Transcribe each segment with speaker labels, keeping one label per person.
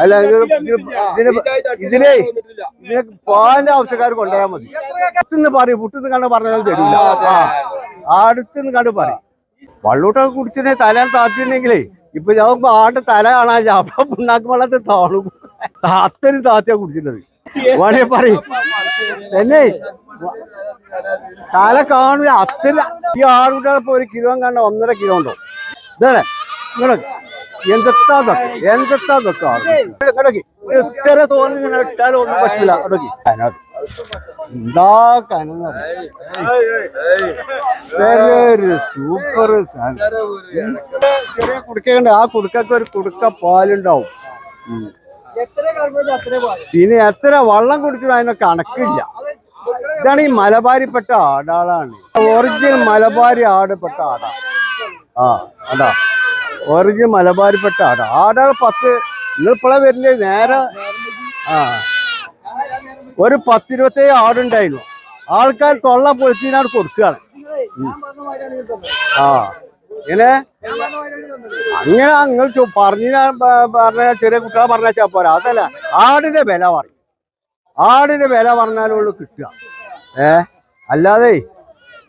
Speaker 1: അല്ല ഇത് ഇതിന് ഇതിനെ പാലിന്റെ ആവശ്യക്കാർ കൊണ്ടുവരാൻ മതി. അടുത്തുനിന്ന് പറയും പുട്ടുന്ന് കണ്ട് പറഞ്ഞാൽ തരില്ല അടുത്തുനിന്ന് കണ്ട് പറയും. വള്ളൂട്ടൊക്കെ കുടിച്ചിട്ട് തല താത്തിണ്ടെങ്കിലേ ഇപ്പൊ ഞാൻ ആട്ട് തല കാണാൻ അപ്പൊ പിണ്ണാക്ക് വെള്ളത്തിൽ താളും. താത്തനും താത്തിയാ കുടിച്ചിട്ടത്. വേണേ പറയും. എന്നെ തല കാണുക അത്ര ഈ ആടുകുട്ടികളെ ഇപ്പൊ ഒരു കിലോ കണ്ട ഒന്നര കിലോ ഉണ്ടോ? ഇതാണ്. നിങ്ങൾ എന്തെത്താ തൊക്കെ കിടക്കി ഇത്ര തോന്നി ഇങ്ങനെ ഇട്ടാലും ഒന്നും പറ്റില്ല കിടക്കി സൂപ്പർ സാധനം. ചെറിയ ആ കുടുക്കൊക്കെ ഒരു കുടുക്ക പാലുണ്ടാവും. പിന്നെ എത്ര വെള്ളം കുടിച്ചു അതിനെ കണക്കില്ല. ഇതാണ് ഈ മലബാരിപ്പെട്ട ആടാളാണ്. ഒറിജിനൽ മലബാരി ആട് പെട്ട ആടാ. ആ അതാ. ഒറിജിനൽ മലബാരിപ്പെട്ട ആട ആടാൾ പത്ത്? നിങ്ങളിപ്പോഴാ വരുന്നത് നേരെ ആ. ഒരു പത്തിരുപത്തേഴ് ആടുണ്ടായിരുന്നു. ആൾക്കാർ തൊള്ള പൊളിച്ചിനാട് കൊടുക്കുകയാണ്. ആ. ഇങ്ങനെ അങ്ങനെ നിങ്ങൾ പറഞ്ഞ പറഞ്ഞ ചെറിയ കുട്ടികളെ പറഞ്ഞ പോരാ. അതല്ല ആടിന്റെ വില പറയും. ആടിന്റെ വില പറഞ്ഞാലുള്ളൂ കിട്ടുക. ഏ? അല്ലാതെ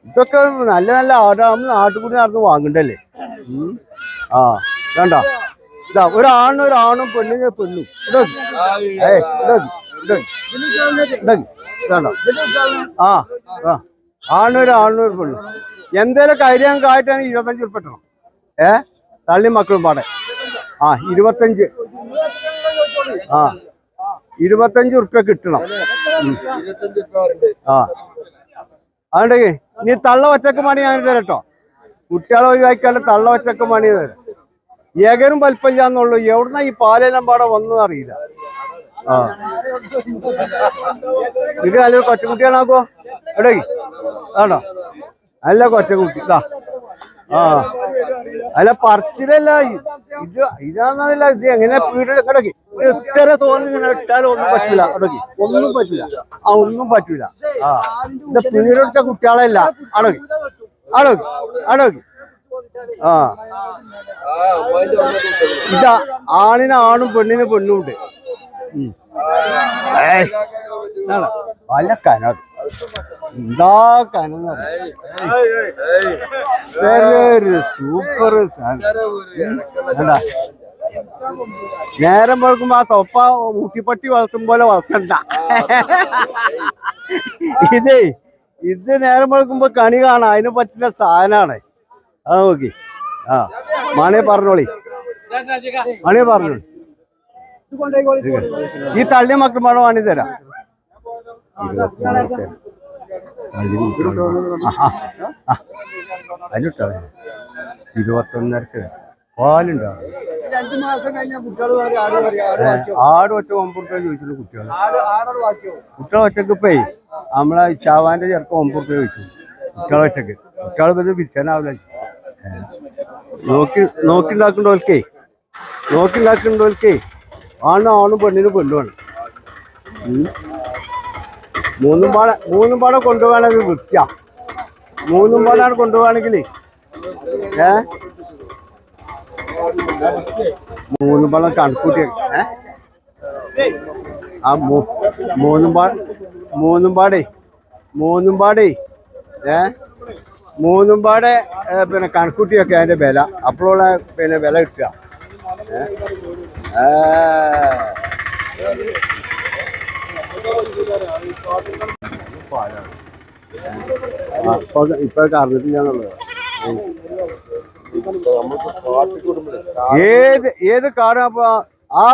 Speaker 1: ഇതൊക്കെ നല്ല നല്ല ആടാകുമ്പോൾ നാട്ടുകൂടി നടന്ന് വാങ്ങണ്ടല്ലേ. ആ വേണ്ട. ഇതാ ഒരാണും ഒരാണും പെണ്ണിന് പെണ്ണും. വേണ്ട ആ ആ. ആണൊരു ആണൊരു പെണ്ണും. എന്തേലും കാര്യം കായിട്ടാണ് ഇരുപത്തഞ്ച് ഉൾപ്പെട്ടണം ഏ? തള്ളി മക്കളും പാടെ. ആ ഇരുപത്തഞ്ച്. ആ ഇരുപത്തഞ്ച് ഉറുപ്പ്യ കിട്ടണം ആ. അതുകൊണ്ട് നീ തള്ള ഒറ്റയ്ക്ക് മണി ഞാൻ തരട്ടോ കുട്ടികളെ ഒഴിവാക്കിയാണ്ട് തള്ള ഒറ്റയ്ക്ക് മണി തരാം. ഏകരും വലിപ്പമില്ലാന്നുള്ളൂ എവിടുന്ന ഈ പാലെല്ലാം പാടെ വന്നത് അറിയില്ല. ആ. ഇത് അല്ല കൊച്ചുകുട്ടിയാണാക്കോ എടേ ആണോ? അല്ല ഇതാ ആ. അല്ല പറച്ചിലല്ല. ഇത് ഇതാന്നല്ല ഇത് എങ്ങനെ കിടക്കി ഇത്ര തോന്നി ഇങ്ങനെ ഇട്ടാലും ഒന്നും പറ്റില്ല ഒന്നും പറ്റില്ല ആ ഒന്നും പറ്റില്ല ആ. ഇത് പീടെടുത്ത കുട്ടികളല്ല. അളകി അളകി അളകി ആ. ഇതാ ആണിന് ആണും പെണ്ണിന് പെണ്ണും ഉണ്ട്. വല്ല കന എന്താ കന സൂപ്പർ സാധനം. നേരം വെളുക്കുമ്പോ ആ തൊപ്പ ഊട്ടിപ്പട്ടി വളർത്തും പോലെ വളർത്തണ്ട. ഇതേ ഇത് നേരം വെളുക്കുമ്പോ കണി കാണാം. അതിന് പറ്റുന്ന സാധനമാണ് അത് നോക്കി. ആ മണി പറഞ്ഞോളി. മണി പറഞ്ഞോളി. ഈ തള്ളിയ മക്കൾ മഴ വാണി തരാം. അതിലിട്ടോ? ഇരുപത്തൊന്നരക്ക്. പാലുണ്ടാവും
Speaker 2: രണ്ടു മാസം കഴിഞ്ഞാൽ കുട്ടികൾ ആട്
Speaker 1: ഒറ്റ ഒമ്പത് രൂപ ചോദിച്ചിട്ട് കുട്ടികൾ കുട്ടികളെ ഒറ്റയ്ക്ക് ഇപ്പേ നമ്മളെ ചാവാന്റെ ചെറുക്കം ഒമ്പത് രൂപ ചോദിച്ചു. കുട്ടികളെ ഒറ്റയ്ക്ക്. കുട്ടികളെ ഇത് വിൽക്കാനാവില്ല. നോക്കി നോക്കിണ്ടാക്കണ്ടോൽക്കേ? നോക്കിണ്ടാക്കണ്ടോൽക്കേ? ആണ് ആണും പെണ്ണിനും പെണ്ണുമാണ്. മൂന്നും പാടെ മൂന്നും പാടെ കൊണ്ടുപോകണമെങ്കിൽ വൃത്തിയാ മൂന്നും പാടാണ് കൊണ്ടുപോകണമെങ്കിൽ. ഏ? മൂന്നും പാളം കണക്കൂട്ടി ആ മൂന്നും പാ മൂന്നും പാടേ മൂന്നും പാടേ ഏ മൂന്നും പാടെ പിന്നെ കണക്കൂട്ടിയൊക്കെ അതിന്റെ വില. അപ്പോഴുള്ള പിന്നെ വില കിട്ടുക. ഇപ്പൊ അറിഞ്ഞിട്ടില്ല എന്നുള്ളത് ഏത് ഏത് കാടാ ആ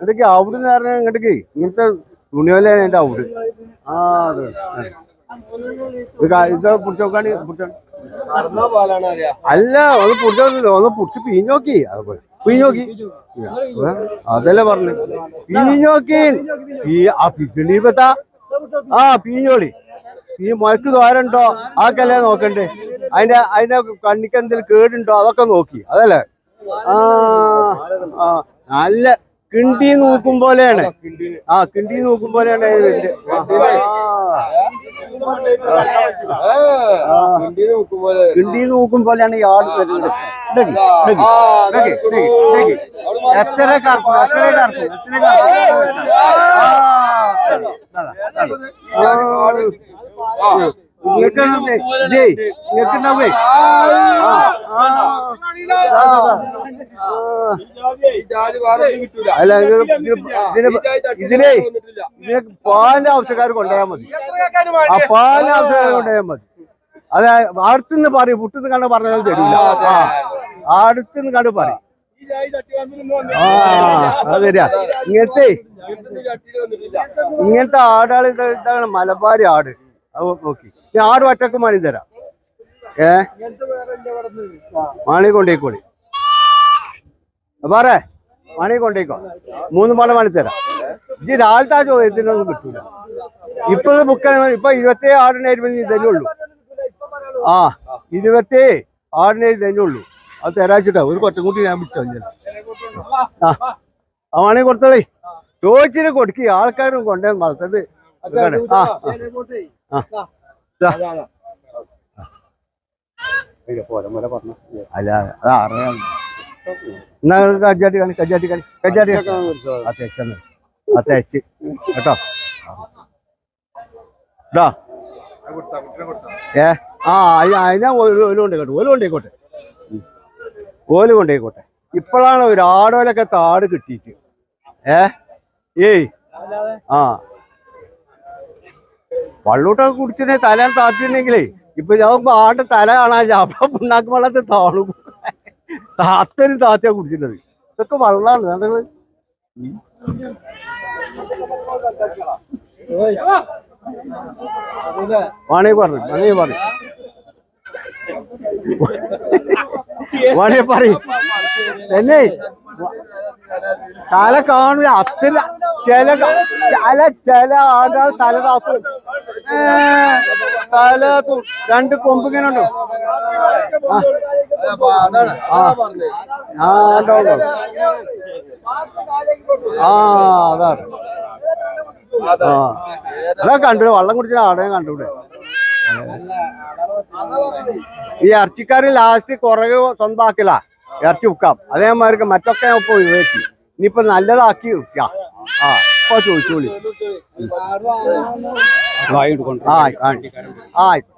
Speaker 1: ഇടയ്ക്ക് അവിടെ നിന്ന് പറഞ്ഞാൽ ഇങ്ങോട്ടേക്ക് ഇങ്ങനത്തെ തുണിയോലാണ് എന്റെ അവിടെ ആ അതെ. ഇത് കാ- ഇത് പിടിച്ച് നോക്കാണ് പിടിച്ച അല്ല ഒന്ന് പുറത്തോക്കില്ല ഒന്ന് പിടിച്ച് പിഞ്ഞോക്കി അതുപോലെ പിഞ്ഞോക്കി അതല്ലേ പറഞ്ഞു. പിഞ്ഞോക്കി ആ പിന്നീപ്പത്താ ആ പിഞ്ഞോളി. ഈ മുഴക്ക് ദ്വാരണ്ടോ ആക്കല്ലേ നോക്കണ്ടേ? അതിന്റെ അതിന്റെ കണ്ണിക്ക് എന്തെങ്കിലും കേടുണ്ടോ അതൊക്കെ നോക്കി അതല്ലേ ആ നല്ല കിണ്ടി നോക്കും പോലെയാണ് ആ കിണ്ടി നോക്കും പോലെയാണ്. കിണ്ടി നോക്കും പോലെയാണ് ഈ ആട് വരുന്നത്. എത്ര കറക്കും എത്ര കറക്കും എത്ര കറക്കും ആ. ഇതിന് പാലിന്റെ ആവശ്യക്കാർ കൊണ്ടുവരാൻ മതി. ആ പാലിന്റെ ആവശ്യക്കാർ കൊണ്ടുവരാൻ മതി. അതെ അടുത്തുനിന്ന് പറയും പുട്ടുന്ന് കണ്ട് പറഞ്ഞാൽ തരില്ല അടുത്തുനിന്ന് കണ്ട് പറയും. ഇങ്ങനത്തെ ഇങ്ങനത്തെ ആടാൾ മലബാരി ആട്. നോക്കി. ആട് ഒറ്റയ്ക്ക് മണി തരാം. ഏ? മാണി കൊണ്ടേക്കോളി. പറേ. മണി കൊണ്ടേക്കോ. മൂന്ന് പാടം മണി തരാം. ഇത് രാവിലത്തെ ആ ചോദ്യത്തിനൊന്നും കിട്ടൂല. ഇപ്പൊ ബുക്ക് ഇപ്പൊ ഇരുപത്തി ആറിന് തരുള്ളൂ ആ ഇരുപത്തി ആറിന് തരുള്ളൂ അത് തരാച്ചിട്ടാ. ഒരു കൊറ്റം കൂട്ടി ഞാൻ വിട്ടോ ആ ആ മണി കൊടുത്തോളേ. ചോദിച്ചിട്ട് കൊടുക്കി. ആൾക്കാരും കൊണ്ടേ വളർത്തത്. ആ. അല്ല അത് അറിയാം. എന്നാ കജ്ജാട്ടി കളി കജ്ജാട്ടി കളി കജ്ജാട്ടി ആ തെച്ചെന്ന് ആ തെച്ച്. കേട്ടോ? കേട്ടോ ഏ? ആ അയ് അതിനാ ഓൽ കൊണ്ടേക്കോട്ടെ ഓൽ കൊണ്ടേക്കോട്ടെ ഉം. ഓൽ കൊണ്ടേക്കോട്ടെ ഇപ്പോഴാണ് ഒരു ആടോലൊക്കെ താട് കിട്ടിയിട്ട്. ഏ? ഏയ്. ആ വള്ളൂട്ടൊക്കെ കുടിച്ചിട്ട് തല താത്തിട്ടുണ്ടെങ്കിലേ ഇപ്പൊ ഞാൻ ആണ്ട് തല കാണാൻ അപ്പൊ പിണ്ണാക്ക് വെള്ളത്തിൽ താണു താത്തനും താത്തിയ കുടിച്ചിട്ടത് ഇതൊക്കെ വെള്ളമാണ് ഞങ്ങൾ വാണേ പറഞ്ഞു വാണേ പറഞ്ഞു വാണേ പറയും. എന്നെ തല കാണൂല അത്ര ചില ചില ചില ആണ്ടാൾ തല താത്തും. ഏ, രണ്ട് കൊമ്പ് ഇങ്ങനെ ഉണ്ടോ? ആ ആ അതാണ്. അതാ കണ്ടു വെള്ളം കുടിച്ച ആടെ കണ്ടൂടെ. ഈ ഇറച്ചിക്കാരി ലാസ്റ്റ് കുറേ സ്വന്തമാക്കില്ല ഇറച്ചി വിൽക്കാം. അതേമാതിരി മറ്റൊക്കെ ഇപ്പൊ ഒഴിവാക്കി ഇനിയിപ്പൊ നല്ലതാക്കി വിൽക്കാം. ആ ചോദിച്ചോളി. ആ ആ ആയിക്കോട്ടെ.